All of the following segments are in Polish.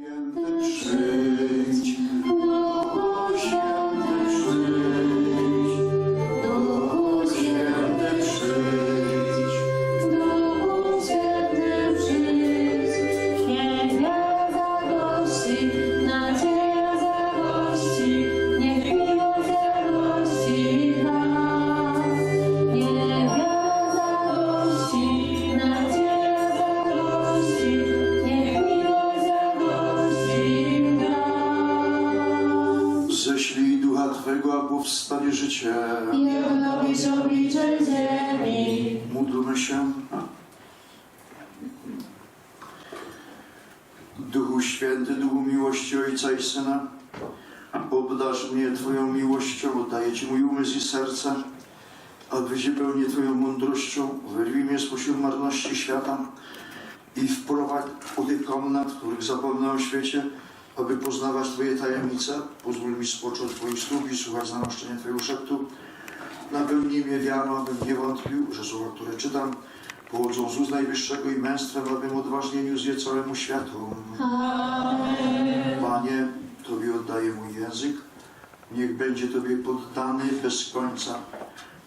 Święty przyjdź, Duchu Święty przyjdź, ześlij Ducha Twego, a powstanie życie. Niech odnowisz oblicze ziemi, Módlmy się. Duchu Święty, Duchu miłości Ojca i Syna, obdarz mnie Twoją miłością, oddaję Ci mój umysł i serce, a wyzupełnię Twoją mądrością, wyrwij mnie spośród marności świata i wprowadź do tych komnat, których zapomnę o świecie, aby poznawać Twoje tajemnice. Pozwól mi spocząć Twoich stóp i słuchać namaszczenia Twojego szeptu. Napełnij mnie wiarą, abym nie wątpił, że słowa, które czytam, pochodzą z ust Najwyższego i męstwem, abym odważnie niósł je całemu światu. Panie, Tobie oddaję mój język, niech będzie Tobie poddany bez końca.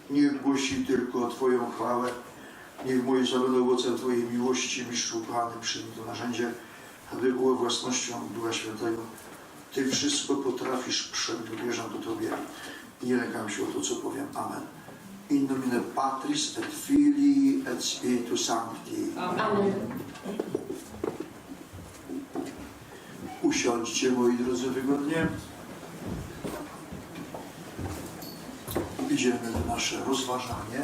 Niech głosi tylko Twoją chwałę. Niech moje będą owocem Twojej miłości, mistrzu Pany, przyjmij to narzędzie, aby było własnością Ducha Świętego. Ty wszystko potrafisz, przewierzam do Tobie i nie lękam się o to, co powiem. Amen. In nomine Patris et Filii et Spiritus Sancti. Amen. Usiądźcie, moi drodzy, wygodnie. Idziemy w nasze rozważanie.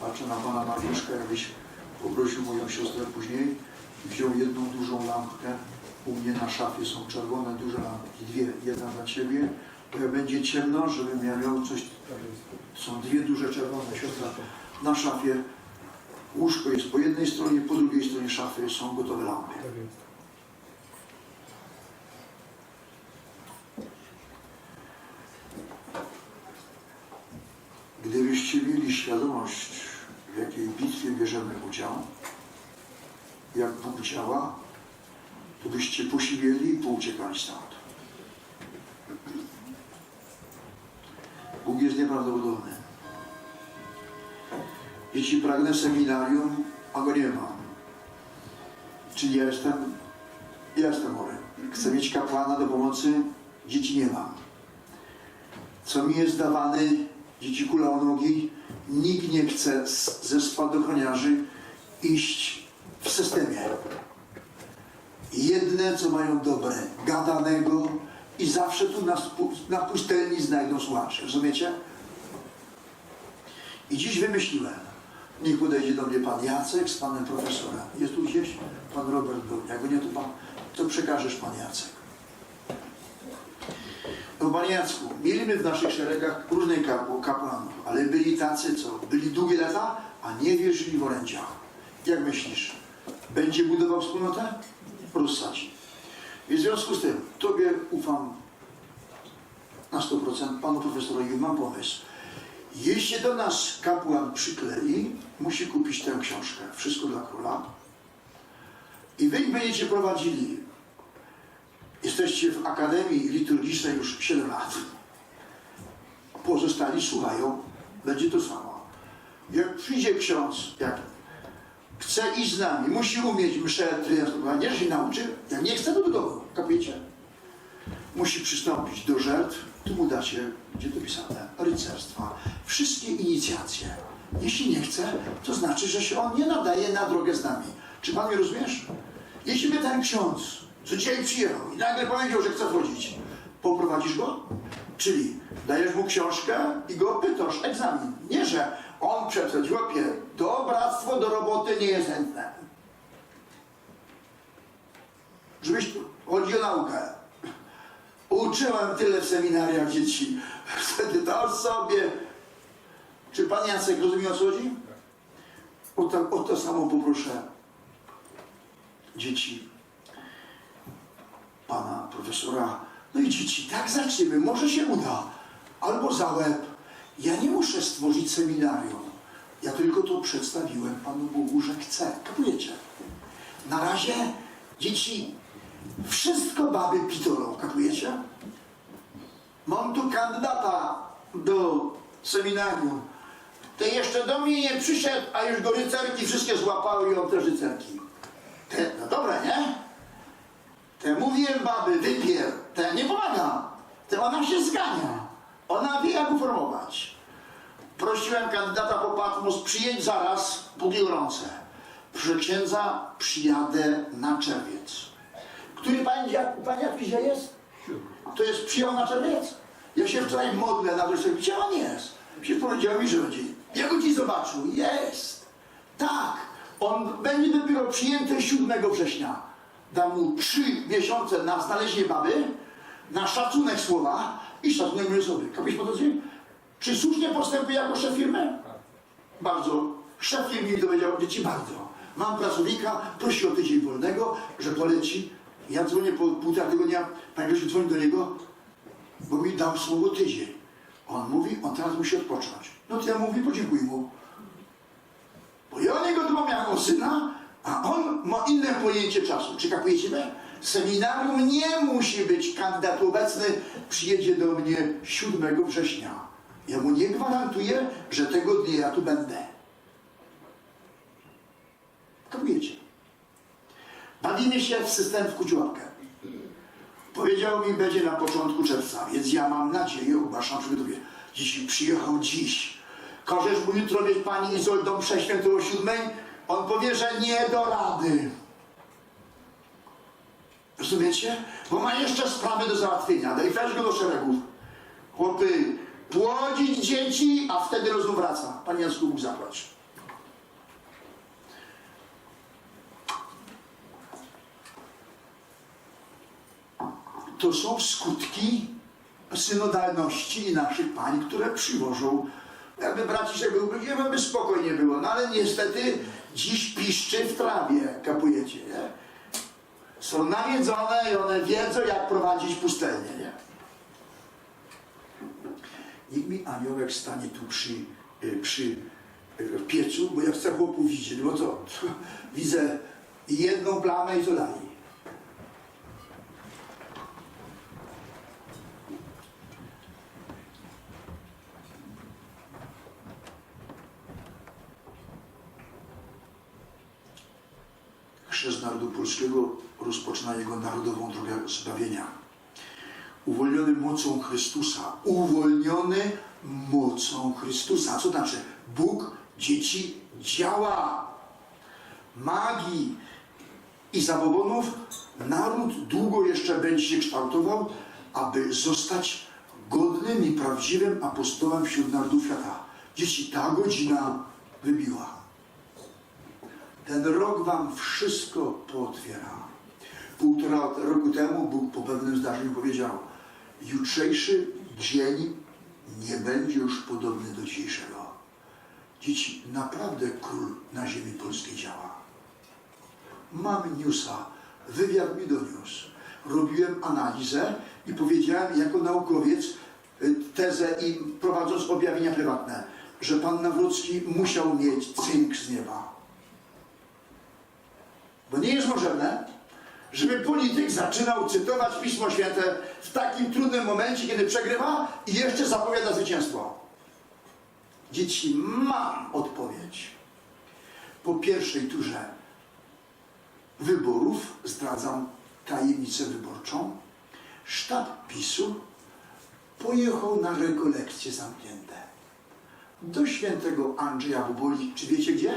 Patrzę na pana Mariuszka, jakbyś poprosił moją siostrę później. Wziął jedną dużą lampkę. U mnie na szafie są czerwone duże lampki, dwie. Jedna dla ciebie, bo jak będzie ciemno, żebym ja miał coś. Są dwie duże czerwone, siostra. Na szafie łóżko jest po jednej stronie, po drugiej stronie szafy są gotowe lampy. Gdybyście mieli świadomość, w jakiej bitwie bierzemy udział, jak Bóg działa, to byście posiwieli i pouciekali stąd. Bóg jest nieprawdopodobny. Jeśli pragnę seminarium, a go nie mam. Czyli ja jestem, ja jestem chory. Chcę mieć kapłana do pomocy, dzieci nie mam co mi jest dawany, dzieci kula o nogi, nikt nie chce ze spadochroniarzy iść w systemie. Jedne, co mają dobre, gadanego i zawsze tu na, na pustelni znajdą słuchaczy, rozumiecie? I dziś wymyśliłem, niech podejdzie do mnie pan Jacek z panem profesorem. Jest tu gdzieś? Pan Robert był. Jak nie, to pan, to przekażesz pan Jacek. No Panie Jacku, mieliśmy w naszych szeregach różnych kapł- kapłanów, ale byli tacy, co byli długie lata, a nie wierzyli w orędziach. Jak myślisz, będzie budował wspólnotę? Rozsadzi. I w związku z tym, Tobie ufam na 100%, Panu Profesorowi mam pomysł. Jeśli do nas kapłan przyklei, musi kupić tę książkę, Wszystko dla Króla. I Wy będziecie prowadzili Jesteście w Akademii Liturgicznej już 7 lat. Pozostali słuchają, będzie to samo. Jak przyjdzie ksiądz, jak chce iść z nami, musi umieć mszę triastować, nie, że się nauczy, jak nie chce, do domu, kapujecie? Musi przystąpić do żertw, tu mu dacie, gdzie to pisane, rycerstwa, wszystkie inicjacje. Jeśli nie chce, to znaczy, że się on nie nadaje na drogę z nami. Czy pan mnie rozumiesz? Jeśli by ten ksiądz, co dzisiaj przyjechał i nagle powiedział, że chce chodzić, poprowadzisz go? Czyli dajesz mu książkę i go pytasz, egzamin. Nie, że on przed chłopie, to bractwo do roboty nie jest chętne. Żebyś chodzi o naukę. Uczyłem tyle w seminariach dzieci. Wtedy to sobie. Czy pan Jacek rozumie o co chodzi? O to, o to samo poproszę dzieci pana profesora. No i dzieci, tak zaczniemy, może się uda. Albo za łeb. Ja nie muszę stworzyć seminarium. Ja tylko to przedstawiłem Panu Bogu, że chcę. Kapujecie? Na razie dzieci Wszystko baby pitolą, kapujecie? Mam tu kandydata do seminarium. Te jeszcze do mnie nie przyszedł, a już go rycerki wszystkie złapały i on też rycerki. Te, no dobre, nie? Te mówiłem baby, wypier, te nie pomaga. Te ona się zgania. Ona wie jak uformować. Prosiłem kandydata po Patmos, przyjedź zaraz, póki gorące. Proszę księdza, przyjadę na czerwiec. Który pani, jak- pani jak dzisiaj jest? To jest przyjechał na czerwiec. Ja się wczoraj modlę na to, że gdzie on jest? Się powiedział mi, że będzie. Ja go dziś zobaczył. Jest. Tak. On będzie dopiero przyjęty 7 września. Dam mu trzy miesiące na znalezienie baby, na szacunek słowa i szacunek mojej osoby. Kapisz po to, co? Czy słusznie postępuje jako szef firmy? Bardzo. Szef firmy dowiedział, dzieci bardzo. Mam pracownika, prosi o tydzień wolnego, że poleci. Ja dzwonię po półtora tygodnia, panie Grzesiu, dzwoni do niego, bo mi dał słowo tydzień. On mówi, on teraz musi odpocząć. No to ja mówię, podziękuj mu. Bo ja niego dbam jako syna, a on ma inne pojęcie czasu. Czy kapujecie mnie? Seminarium nie musi być kandydat obecny, przyjedzie do mnie 7 września. Ja mu nie gwarantuję, że tego dnia ja tu będę. Kapujecie? Bawimy się w system w kuciłapkę. Powiedział mi, będzie na początku czerwca, więc ja mam nadzieję, ogłaszam przygotowie. Jeśli przyjechał dziś, każesz mu jutro mieć pani Izoldą przeświętą o siódmej, on powie, że nie do rady. Rozumiecie? Bo ma jeszcze sprawy do załatwienia. Daj weź go do szeregów. Chłopy, płodzić dzieci, a wtedy rozum wraca. Panie Jacku, Bóg zapłać. to są skutki synodalności naszych pań, które przywożą. Jakby braciszek był, nie by spokojnie było, no ale niestety dziś piszczy w trawie, kapujecie, nie? Są nawiedzone i one wiedzą, jak prowadzić pustelnię, nie? Niech mi aniołek stanie tu przy, y, przy y, piecu, bo ja chcę chłopu widzieć, bo to widzę jedną plamę i co dalej. Chrzest narodu polskiego rozpoczyna jego narodową drogę zbawienia. Uwolniony mocą Chrystusa. Uwolniony mocą Chrystusa. Co znaczy? Bóg dzieci działa. Magii i zabobonów naród długo jeszcze będzie się kształtował, aby zostać godnym i prawdziwym apostołem wśród narodów świata. Dzieci, ta godzina wybiła. Ten rok wam wszystko pootwiera. Półtora roku temu Bóg po pewnym zdarzeniu powiedział: Jutrzejszy dzień nie będzie już podobny do dzisiejszego. Dzieci, naprawdę król na ziemi polskiej działa. Mam newsa, wywiad mi doniósł. Robiłem analizę i powiedziałem jako naukowiec y, tezę i prowadząc objawienia prywatne, że pan Nawrocki musiał mieć cynk z nieba. Bo nie jest możliwe, żeby polityk zaczynał cytować Pismo Święte w takim trudnym momencie, kiedy przegrywa i jeszcze zapowiada zwycięstwo. Dzieci, mam odpowiedź. Po pierwszej turze wyborów zdradzam tajemnicę wyborczą. Sztab PiSu pojechał na rekolekcje zamknięte do świętego Andrzeja Boboli. Czy wiecie gdzie?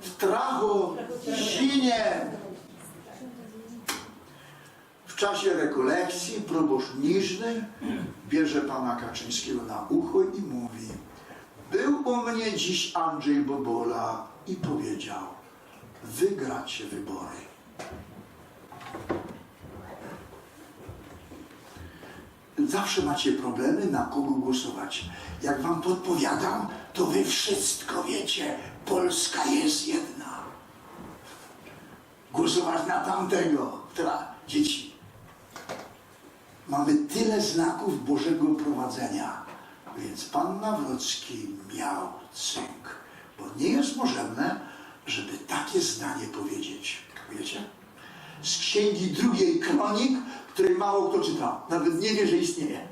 W Trachocinie. W czasie rekolekcji proboszcz Niżny bierze pana Kaczyńskiego na ucho i mówi był u mnie dziś Andrzej Bobola i powiedział wygracie wybory. Zawsze macie problemy, na kogo głosować. Jak wam podpowiadam, to wy wszystko wiecie. Polska jest jedna. Głosować na tamtego. Tra, dzieci. Mamy tyle znaków Bożego prowadzenia. Więc pan Nawrocki miał cynk. Bo nie jest możliwe, żeby takie zdanie powiedzieć. Wiecie? Z księgi drugiej kronik, której mało kto czyta. Nawet nie wie, że istnieje.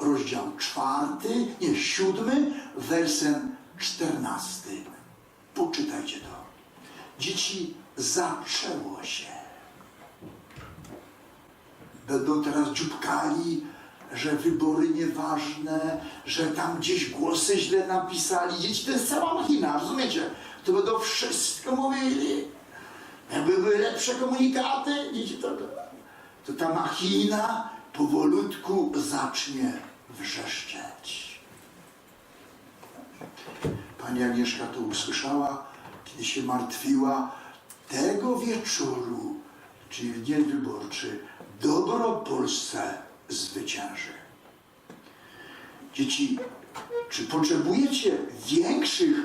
Rozdział czwarty, nie, siódmy, wersem czternasty. Poczytajcie to. Dzieci, zaczęło się. Będą teraz dziubkali, że wybory nieważne, że tam gdzieś głosy źle napisali. Dzieci to jest cała machina, rozumiecie? To będą wszystko mówili. Jakby były lepsze komunikaty, dzieci to, to ta machina powolutku zacznie wrzeszczeć. Pani Agnieszka to usłyszała, kiedy się martwiła. Tego wieczoru, czyli w dzień wyborczy, dobro Polsce zwycięży. Dzieci, czy potrzebujecie większych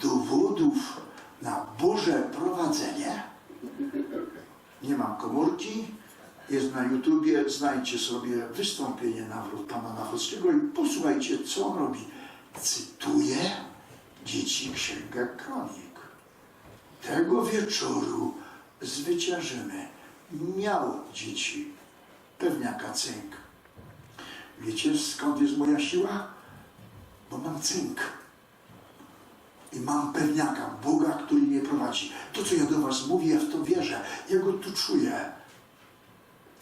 dowodów na Boże prowadzenie? Nie mam komórki, jest na YouTubie, znajdźcie sobie wystąpienie Nawrot, pana Nawrockiego i posłuchajcie, co on robi. Cytuję dzieci Księgę Kronik. Tego wieczoru zwyciężymy. Miał dzieci pewniaka cynk. Wiecie skąd jest moja siła? Bo mam cynk. I mam pewniaka, Boga, który mnie prowadzi. To, co ja do was mówię, ja w to wierzę. Ja go tu czuję.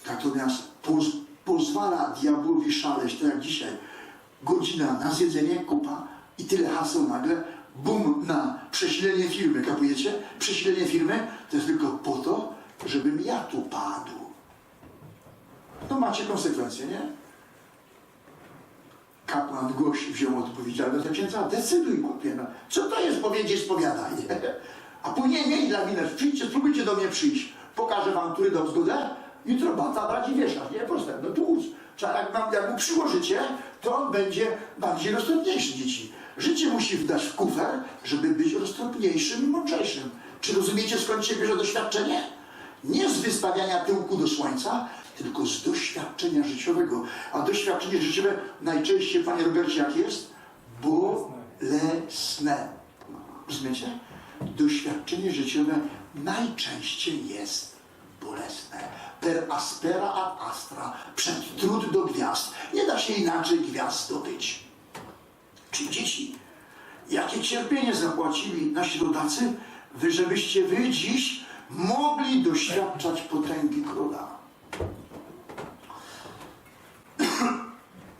Natomiast poz, pozwala diabłowi szaleć, tak jak dzisiaj. Godzina na zjedzenie, kupa i tyle haseł nagle. Bum na prześlenie firmy, kapujecie? Prześlenie firmy to jest tylko po to, żebym ja tu padł. To macie konsekwencje, nie? Kapłan gość wziął odpowiedzialność za księdza, decyduj głupie, no. Co to jest powiedzieć, spowiadaj. A później miej dla winę, przyjdźcie, spróbujcie do mnie przyjść. Pokażę wam, który dał zgodę, jutro bata brać i wieszać, nie? Proste, no tu Trzeba, jak, mam, jak mu przyłożycie, to on będzie bardziej roztropniejszy dzieci. Życie musi wdać w kufer, żeby być roztropniejszym i mądrzejszym. Czy rozumiecie, skąd się bierze doświadczenie? Nie z wyspawiania tyłku do słońca, tylko z doświadczenia życiowego. A doświadczenie życiowe najczęściej, panie Robercie, jak jest? Bolesne. Rozumiecie? Doświadczenie życiowe najczęściej jest bolesne. Per aspera ad astra, przed trud do gwiazd. Nie da się inaczej gwiazd zdobyć. Czy dzieci, jakie cierpienie zapłacili nasi rodacy, wy, żebyście wy dziś mogli doświadczać potęgi króla.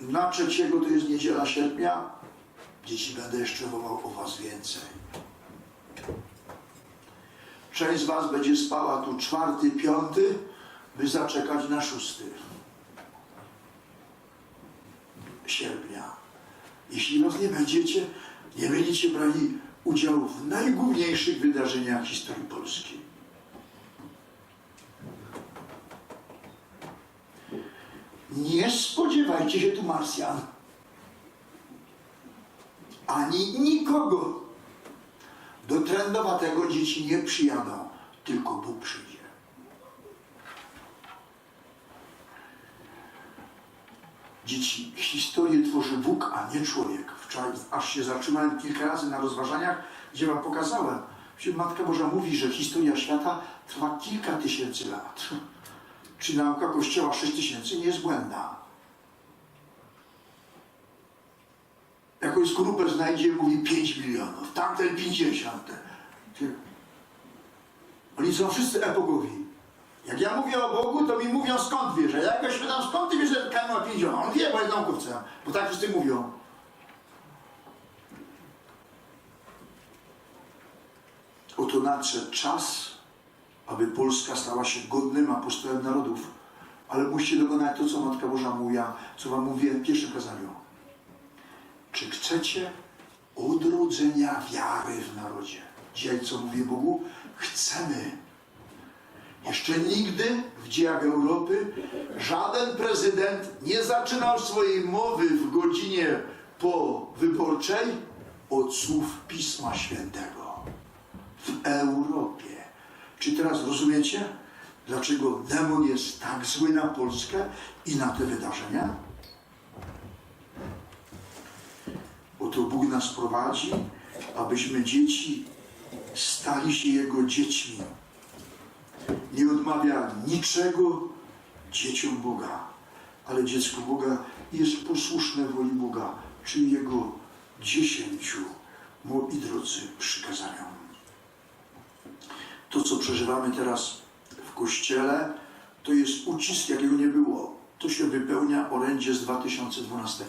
Na trzeciego to jest niedziela sierpnia. Dzieci, będę jeszcze wołał o was więcej. Część z was będzie spała tu czwarty, piąty, by zaczekać na szósty sierpnia. Jeśli was nie będziecie, nie będziecie brali udziału w najgłówniejszych wydarzeniach historii Polski. Nie spodziewajcie się tu Marsjan. Ani nikogo. Do trendowatego dzieci nie przyjadą, tylko Bóg przyjdzie. Dzieci, historię tworzy Bóg, a nie człowiek. Wczoraj aż się zatrzymałem kilka razy na rozważaniach, gdzie wam pokazałem. Matka Boża mówi, że historia świata trwa kilka tysięcy lat. Czy nauka Kościoła 6 tysięcy nie jest błędna. Jakąś grupę znajdzie, mówi 5 milionów, tamten 50. Ty- Oni są wszyscy epokowi. Jak ja mówię o Bogu, to mi mówią skąd wiesz. A ja go pytam, skąd ty wiesz, że Kamil ma 50? On wie, bo jest naukowcem. Bo tak wszyscy mówią. Oto nadszedł czas, aby Polska stała się godnym apostołem narodów. Ale musicie dokonać to, co Matka Boża mówiła, co wam mówiłem w pierwszym kazaniu. Czy chcecie odrodzenia wiary w narodzie? Dzisiaj co mówię Bogu? Chcemy. Jeszcze nigdy w dziejach Europy żaden prezydent nie zaczynał swojej mowy w godzinie po wyborczej od słów Pisma Świętego. W Europie. Czy teraz rozumiecie, dlaczego demon jest tak zły na Polskę i na te wydarzenia? Oto Bóg nas prowadzi, abyśmy dzieci stali się Jego dziećmi. Nie odmawia niczego dzieciom Boga, ale dziecko Boga jest posłuszne woli Boga, czyli Jego dziesięciu, moi drodzy, przykazaniom. To, co przeżywamy teraz w Kościele, to jest ucisk, jakiego nie było. To się wypełnia orędzie z 2012.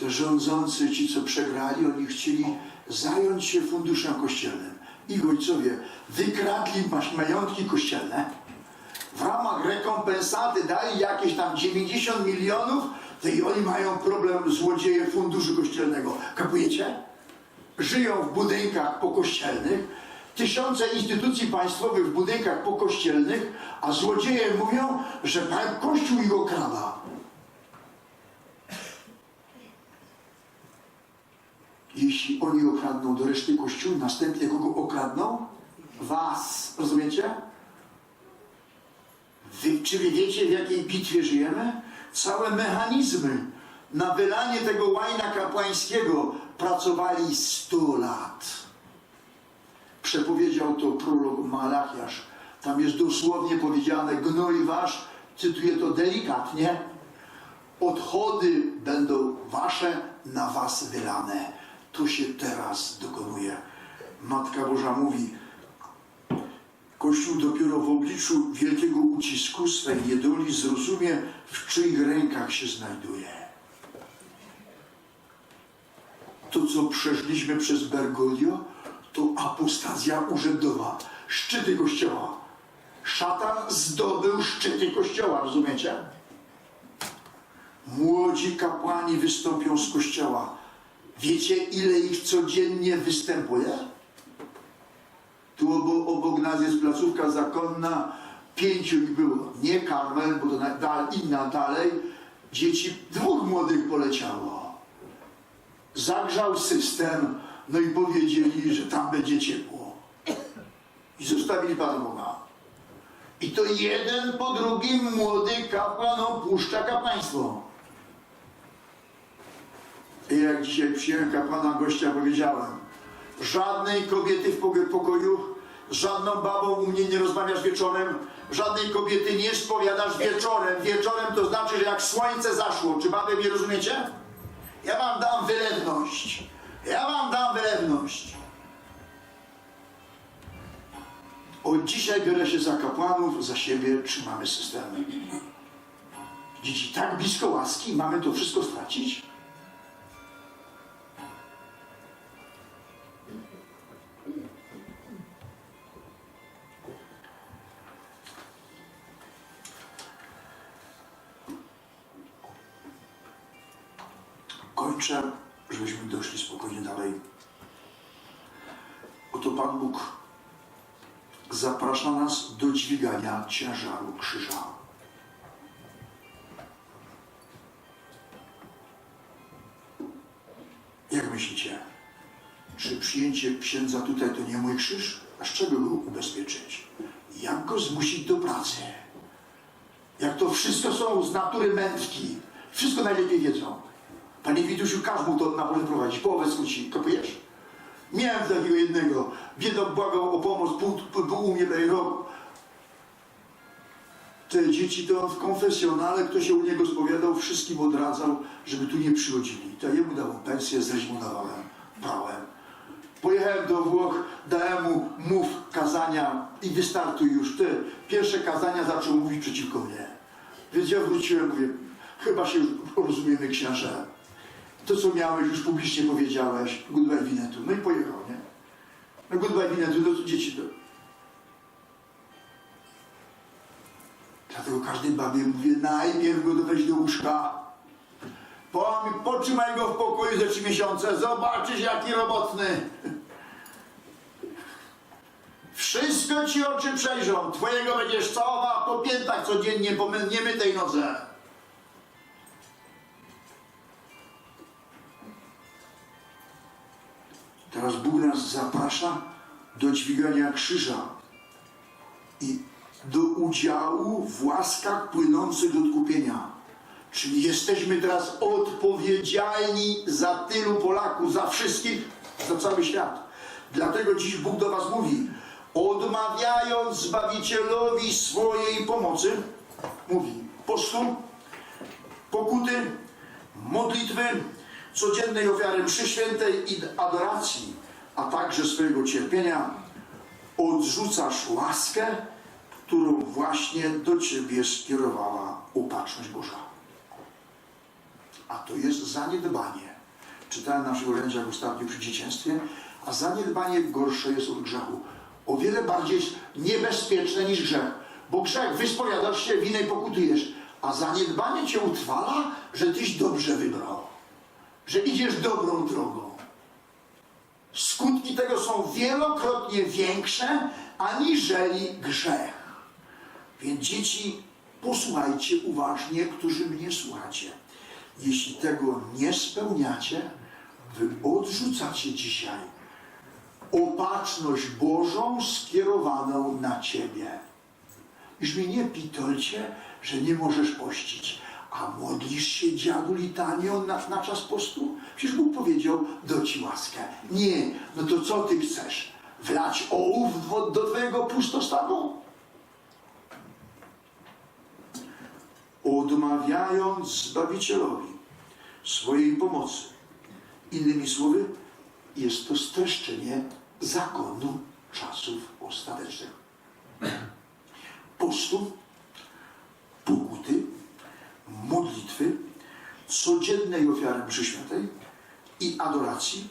Te rządzący, ci co przegrali, oni chcieli zająć się funduszem kościelnym. Ich ojcowie wykradli majątki kościelne. W ramach rekompensaty dali jakieś tam 90 milionów, to i oni mają problem złodzieje funduszu kościelnego. Kapujecie? Żyją w budynkach pokościelnych, tysiące instytucji państwowych w budynkach pokościelnych, a złodzieje mówią, że Kościół ich okrada. Jeśli oni okradną do reszty Kościół, następnie kogo okradną? Was. Rozumiecie? Wy, czy wy wiecie, w jakiej bitwie żyjemy? Całe mechanizmy na wylanie tego łajna kapłańskiego pracowali 100 lat. Przepowiedział to prorok Malachiasz. Tam jest dosłownie powiedziane, gnoj wasz, cytuję to delikatnie, odchody będą wasze na was wylane. To się teraz dokonuje. Matka Boża mówi, Kościół dopiero w obliczu wielkiego ucisku swej niedoli zrozumie, w czyich rękach się znajduje. To, co przeszliśmy przez Bergoglio, to apostazja urzędowa, szczyty Kościoła. Szatan zdobył szczyty Kościoła, rozumiecie? Młodzi kapłani wystąpią z Kościoła. Wiecie, ile ich codziennie występuje? Tu obok, obok nas jest placówka zakonna, pięciu ich było. Nie Karmel, bo to na, dal, inna dalej. Dzieci, dwóch młodych poleciało. Zagrzał system, no i powiedzieli, że tam będzie ciepło. I zostawili Pana Boga. I to jeden po drugim młody kapłan opuszcza kapłaństwo. Jak dzisiaj przyjąłem kapłana gościa, powiedziałem, żadnej kobiety w pokoju, żadną babą u mnie nie rozmawiasz wieczorem, żadnej kobiety nie spowiadasz wieczorem. Wieczorem to znaczy, że jak słońce zaszło. Czy baby mnie rozumiecie? Ja wam dam wylewność. Ja wam dam wylewność. Od dzisiaj biorę się za kapłanów, za siebie trzymamy systemy. Dzieci tak blisko łaski, mamy to wszystko stracić? Ciężaru krzyża. Jak myślicie? Czy przyjęcie księdza tutaj to nie mój krzyż? A z czego go ubezpieczyć? Jak go zmusić do pracy? Jak to wszystko są z natury mędrki. Wszystko najlepiej wiedzą. Panie Widusiu, każ mu to na wolę prowadzić. Połowę skróci. Kopujesz? Miałem takiego jednego. Biedok błagał o pomoc. Pół, pół u mnie rok. Te dzieci to w konfesjonale, kto się u niego spowiadał, wszystkim odradzał, żeby tu nie przychodzili. To jemu dałem pensję, dawałem, brałem. Pojechałem do Włoch, dałem mu mów kazania i wystartuj już. Te pierwsze kazania zaczął mówić przeciwko mnie. Więc ja wróciłem, mówię, chyba się już rozumiemy księże. To, co miałeś, już publicznie powiedziałeś. Goodbye Winetu. No i pojechał, nie? No goodbye Winetu, no to dzieci. Każdej babie mówię, najpierw go weź do łóżka. Po, potrzymaj go w pokoju ze trzy miesiące, zobaczysz jaki robotny. Wszystko ci oczy przejrzą. Twojego będziesz całował po piętach codziennie po niemytej nodze. Teraz Bóg nas zaprasza do dźwigania krzyża i do udziału w łaskach płynących do odkupienia. Czyli jesteśmy teraz odpowiedzialni za tylu Polaków, za wszystkich, za cały świat. Dlatego dziś Bóg do was mówi, odmawiając Zbawicielowi swojej pomocy, mówi postu, pokuty, modlitwy, codziennej ofiary mszy świętej i adoracji, a także swojego cierpienia, odrzucasz łaskę, którą właśnie do Ciebie skierowała upatrzność Boża. A to jest zaniedbanie. Czytałem na naszych orędziach ostatnio przy dzieciństwie, a zaniedbanie gorsze jest od grzechu. O wiele bardziej niebezpieczne niż grzech. Bo grzech, wyspowiadasz się, winę i pokutujesz, a zaniedbanie cię utrwala, że tyś dobrze wybrał. Że idziesz dobrą drogą. Skutki tego są wielokrotnie większe aniżeli grzech. Więc dzieci, posłuchajcie uważnie, którzy mnie słuchacie. Jeśli tego nie spełniacie, wy odrzucacie dzisiaj opatrzność Bożą skierowaną na ciebie. Już mi nie pitolcie, że nie możesz pościć. A modlisz się dziadu litanią na, na czas postu? Przecież Bóg powiedział, do ci łaskę. Nie, no to co ty chcesz? Wlać ołów do- twojego pustostanu? Odmawiając Zbawicielowi swojej pomocy. Innymi słowy, jest to streszczenie zakonu czasów ostatecznych. Postu, pokuty, modlitwy, codziennej ofiary mszy świętej i adoracji,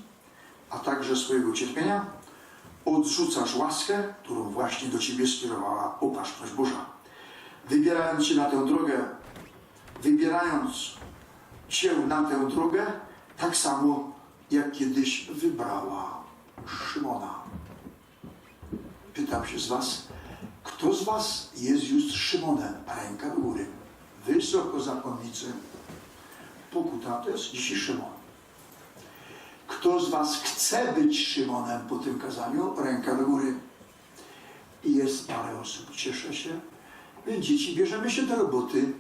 a także swojego cierpienia, odrzucasz łaskę, którą właśnie do Ciebie skierowała opatrzność Boża. Wybierając się na tę drogę, wybierając Cię na tę drogę, tak samo jak kiedyś wybrała Szymona. Pytam się z Was, kto z Was jest już Szymonem? Ręka do góry. Wysoko zakonnicy. Pokuta to jest dzisiaj Szymon. Kto z Was chce być Szymonem po tym kazaniu? Ręka do góry. I jest parę osób. Cieszę się. Więc dzieci, bierzemy się do roboty.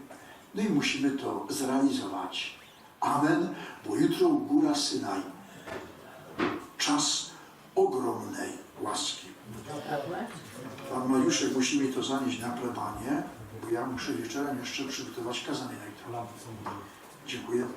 No i musimy to zrealizować. Amen. Bo jutro góra Synaj. Czas ogromnej łaski. Pan Mariuszek musi mi to zanieść na plebanie, bo ja muszę wieczorem jeszcze przygotować kazanie na jutro. Dziękuję.